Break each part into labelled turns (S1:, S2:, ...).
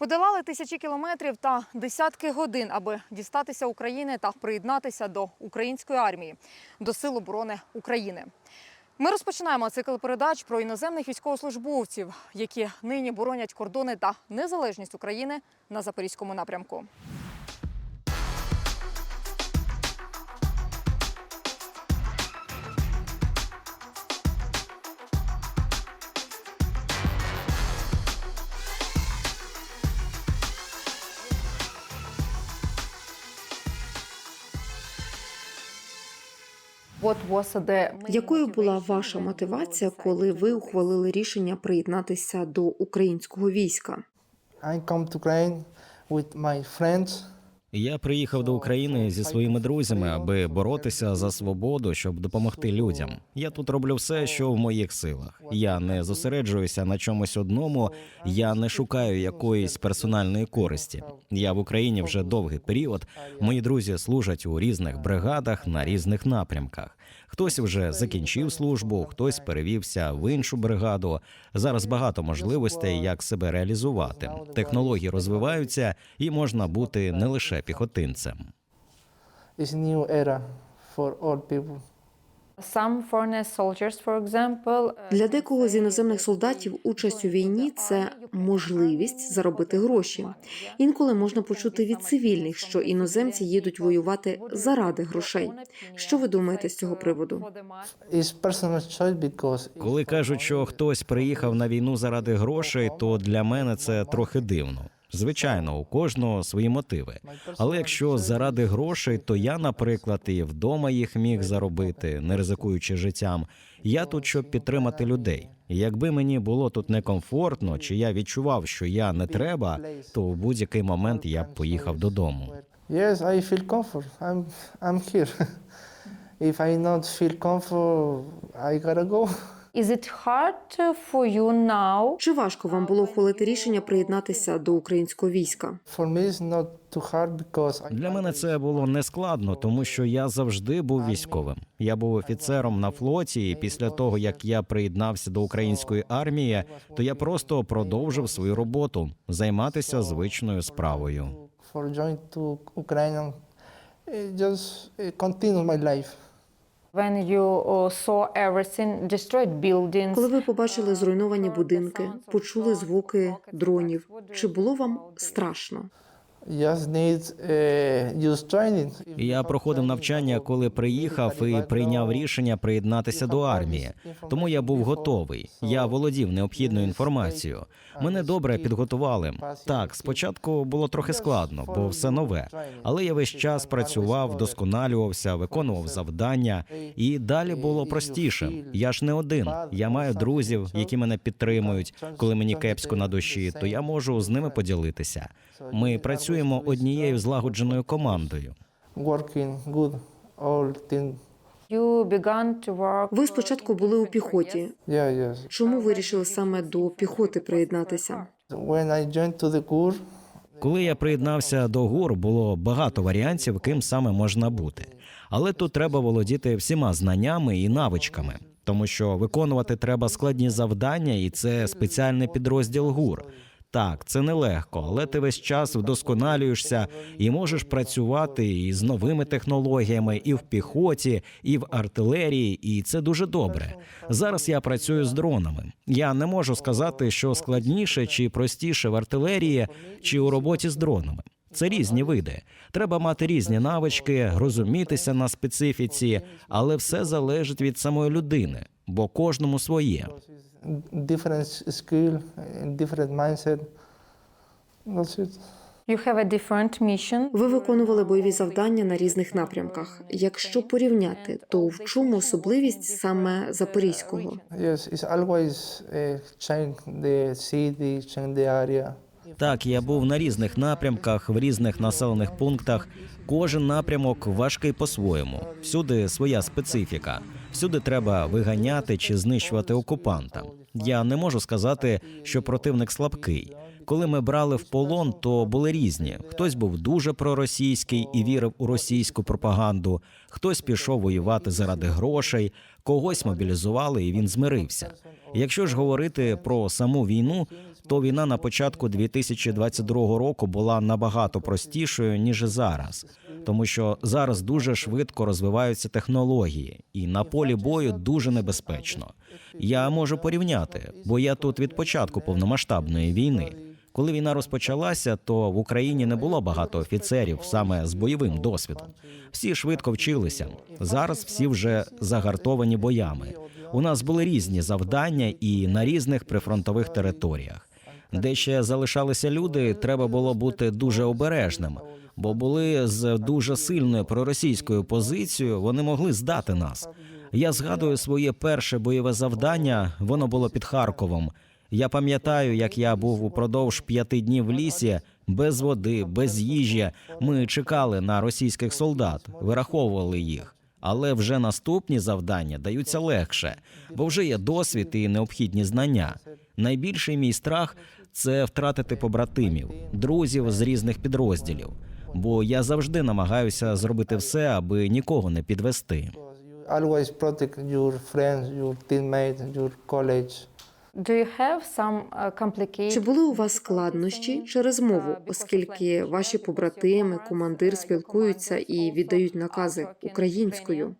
S1: Подолали тисячі кілометрів та десятки годин, аби дістатися України та приєднатися до української армії, до Сил оборони України. Ми розпочинаємо цикл передач про іноземних військовослужбовців, які нині боронять кордони та незалежність України на запорізькому напрямку.
S2: Якою була ваша мотивація, коли ви ухвалили рішення приєднатися до українського війська?
S3: I come to Ukraine with my friends.
S4: Я приїхав до України зі своїми друзями, аби боротися за свободу, щоб допомогти людям. Я тут роблю все, що в моїх силах. Я не зосереджуюся на чомусь одному. Я не шукаю якоїсь персональної користі. Я в Україні вже довгий період. Мої друзі служать у різних бригадах на різних напрямках. Хтось вже закінчив службу, хтось перевівся в іншу бригаду. Зараз багато можливостей, як себе реалізувати. Технології розвиваються, і можна бути не лише піхотинцем.
S3: It's new era for all people.
S2: Для декого з іноземних солдатів участь у війні це можливість заробити гроші. Інколи можна почути від цивільних, що іноземці їдуть воювати заради грошей. Що ви думаєте з цього приводу?
S4: Коли кажуть, що хтось приїхав на війну заради грошей, то для мене це трохи дивно. Звичайно, у кожного свої мотиви. Але якщо заради грошей, то я, наприклад, і вдома їх міг заробити, не ризикуючи життям. Я тут, щоб підтримати людей. Якби мені було тут некомфортно, чи я відчував, що я не треба, то в будь-який момент я б поїхав додому.
S3: yes, I feel comfort. I'm I'm here. if I not feel comfort, I gotta go.
S1: Is it hard for you now
S2: Чи важко вам було ухвалити рішення приєднатися до українського війська?
S3: For me, it's not too hard because
S4: Для мене це було нескладно, тому що я завжди був військовим. Я був офіцером на флоті, і після того як я приєднався до української армії, то я просто продовжив свою роботу займатися звичною справою.
S3: for join to Ukrainian, it just continue my life.
S1: When you uh, saw everything, destroyed buildings?
S2: Коли ви побачили зруйновані будинки, почули звуки дронів, чи було вам страшно?
S3: Training.
S4: Я проходив навчання, коли приїхав і прийняв рішення приєднатися до армії. Тому я був готовий. Я володів необхідною інформацією. Мене добре підготували. Так, спочатку було трохи складно, бо все нове. Але я весь час працював, вдосконалювався, виконував завдання, і далі було простіше. Я ж не один. Я маю друзів, які мене підтримують. Коли мені кепсько на душі, то я можу з ними поділитися. Ми працюємо однією злагодженою командою.
S2: Ви спочатку були у піхоті. Чому вирішили саме до піхоти приєднатися?
S4: Коли я приєднався до ГУР, було багато варіантів, ким саме можна бути. Але тут треба володіти всіма знаннями і навичками, тому що виконувати треба складні завдання, і це спеціальний підрозділ ГУР. Так, це нелегко, але ти весь час вдосконалюєшся і можеш працювати і з новими технологіями, і в піхоті, і в артилерії, і це дуже добре. Зараз я працюю з дронами. Я не можу сказати, що складніше чи простіше в артилерії, чи у роботі з дронами. Це різні види. Треба мати різні навички, розумітися на специфіці, але все залежить від самої людини, бо кожному своє.
S2: Ви виконували бойові завдання на різних напрямках. Якщо порівняти, то в чому особливість саме запорізького?
S3: Area.
S4: Так, я був на різних напрямках, в різних населених пунктах. Кожен напрямок важкий по-своєму. Всюди своя специфіка. Всюди треба виганяти чи знищувати окупанта. Я не можу сказати, що противник слабкий. коли ми брали в полон, то були різні. Хтось був дуже проросійський і вірив у російську пропаганду, хтось пішов воювати заради грошей, когось мобілізували, і він змирився. Якщо ж говорити про саму війну, то війна на початку 2022 року була набагато простішою ніж зараз, тому що зараз дуже швидко розвиваються технології, і на полі бою дуже небезпечно. Я можу порівняти, бо я тут від початку повномасштабної війни. Коли війна розпочалася, то в Україні не було багато офіцерів саме з бойовим досвідом. Всі швидко вчилися. Зараз всі вже загартовані боями. У нас були різні завдання і на різних прифронтових територіях. Де ще залишалися люди, треба було бути дуже обережним, бо були з дуже сильною проросійською позицією. Вони могли здати нас. Я згадую своє перше бойове завдання. Воно було під Харковом. Я пам'ятаю, як я був упродовж п'яти днів в лісі без води, без їжі. Ми чекали на російських солдат, вираховували їх. Але вже наступні завдання даються легше, бо вже є досвід і необхідні знання. Найбільший мій страх це втратити побратимів, друзів з різних підрозділів. Бо я завжди намагаюся зробити все, аби нікого не підвести.
S3: Your friends, your teammates, your colleagues.
S1: Do you have some uh, complications?
S2: Чи були у вас складнощі через мову, оскільки ваші побратими, командир спілкуються і віддають накази українською?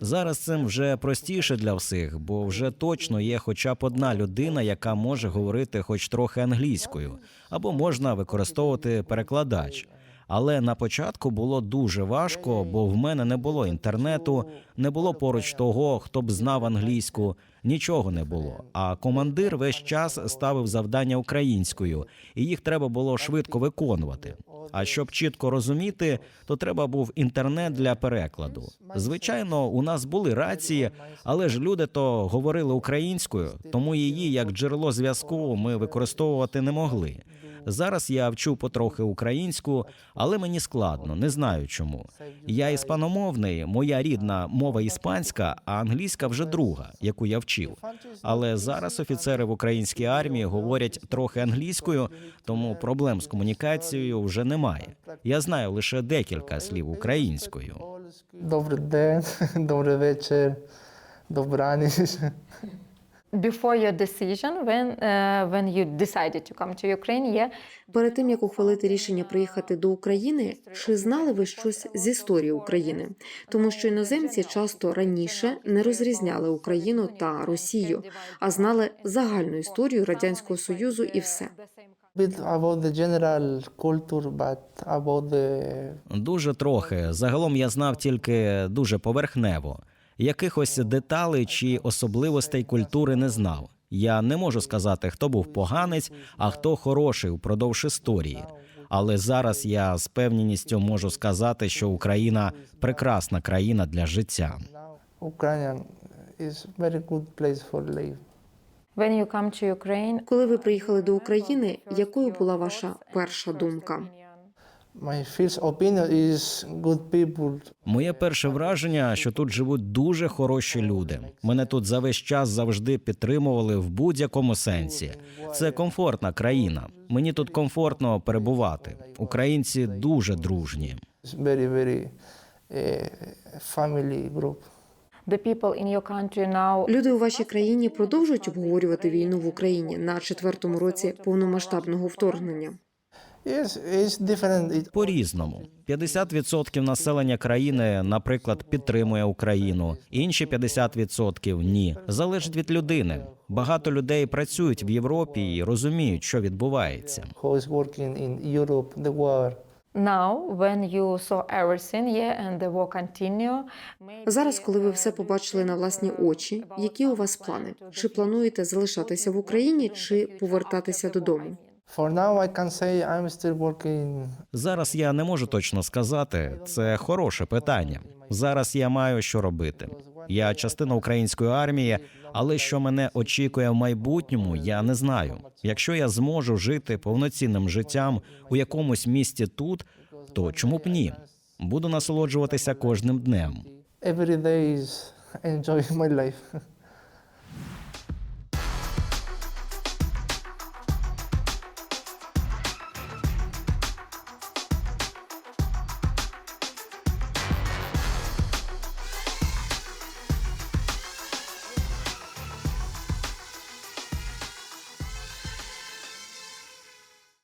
S4: Зараз цим вже простіше для всіх, бо вже точно є хоча б одна людина, яка може говорити хоч трохи англійською, або можна використовувати перекладач. Але на початку було дуже важко, бо в мене не було інтернету, не було поруч того, хто б знав англійську, нічого не було. А командир весь час ставив завдання українською, і їх треба було швидко виконувати. А щоб чітко розуміти, то треба був інтернет для перекладу. Звичайно, у нас були рації, але ж люди то говорили українською, тому її як джерело зв'язку ми використовувати не могли. Зараз я вчу потрохи українську, але мені складно, не знаю чому. Я іспаномовний, моя рідна мова іспанська, а англійська вже друга, яку я вчив. Але зараз офіцери в українській армії говорять трохи англійською, тому проблем з комунікацією вже немає. Я знаю лише декілька слів українською.
S3: Добрий день, добрий вечір, добраніч.
S1: Before your decision, when, uh, when you decided to come to Ukraine, yeah,
S2: Перед тим як ухвалити рішення приїхати до України, чи знали ви щось з історії України? Тому що іноземці часто раніше не розрізняли Україну та Росію, а знали загальну історію радянського союзу і все.
S4: Дуже трохи. Загалом я знав тільки дуже поверхнево. Якихось деталей чи особливостей культури не знав. Я не можу сказати, хто був поганець, а хто хороший упродовж історії. Але зараз я з певністю можу сказати, що Україна прекрасна країна для життя.
S3: For live.
S1: when you come to Ukraine,
S2: Коли ви приїхали до України, якою була ваша перша думка?
S3: My first opinion is good people.
S4: Моє перше враження, що тут живуть дуже хороші люди. Мене тут за весь час завжди підтримували в будь-якому сенсі. Це комфортна країна. Мені тут комфортно перебувати. Українці дуже дружні.
S3: It's very very uh, family group.
S1: the people in your country now
S2: Люди у вашій країні продовжують обговорювати війну в Україні на четвертому році повномасштабного вторгнення.
S3: It,
S4: По-різному 50% населення країни, наприклад, підтримує Україну, інші 50% – ні. Залежить від людини. Багато людей працюють в Європі і розуміють, що відбувається.
S1: now when you saw everything yeah and the war continue maybe,
S2: Зараз, коли ви все побачили на власні очі, які у вас плани? Чи плануєте залишатися в Україні, чи повертатися додому?
S3: For now, I can say I'm still working.
S4: Зараз я не можу точно сказати. Це хороше питання. Зараз я маю що робити. Я частина української армії, але що мене очікує в майбутньому, я не знаю. Якщо я зможу жити повноцінним життям у якомусь місті тут, то чому б ні? Буду насолоджуватися кожним днем.
S3: Every day is enjoying my life.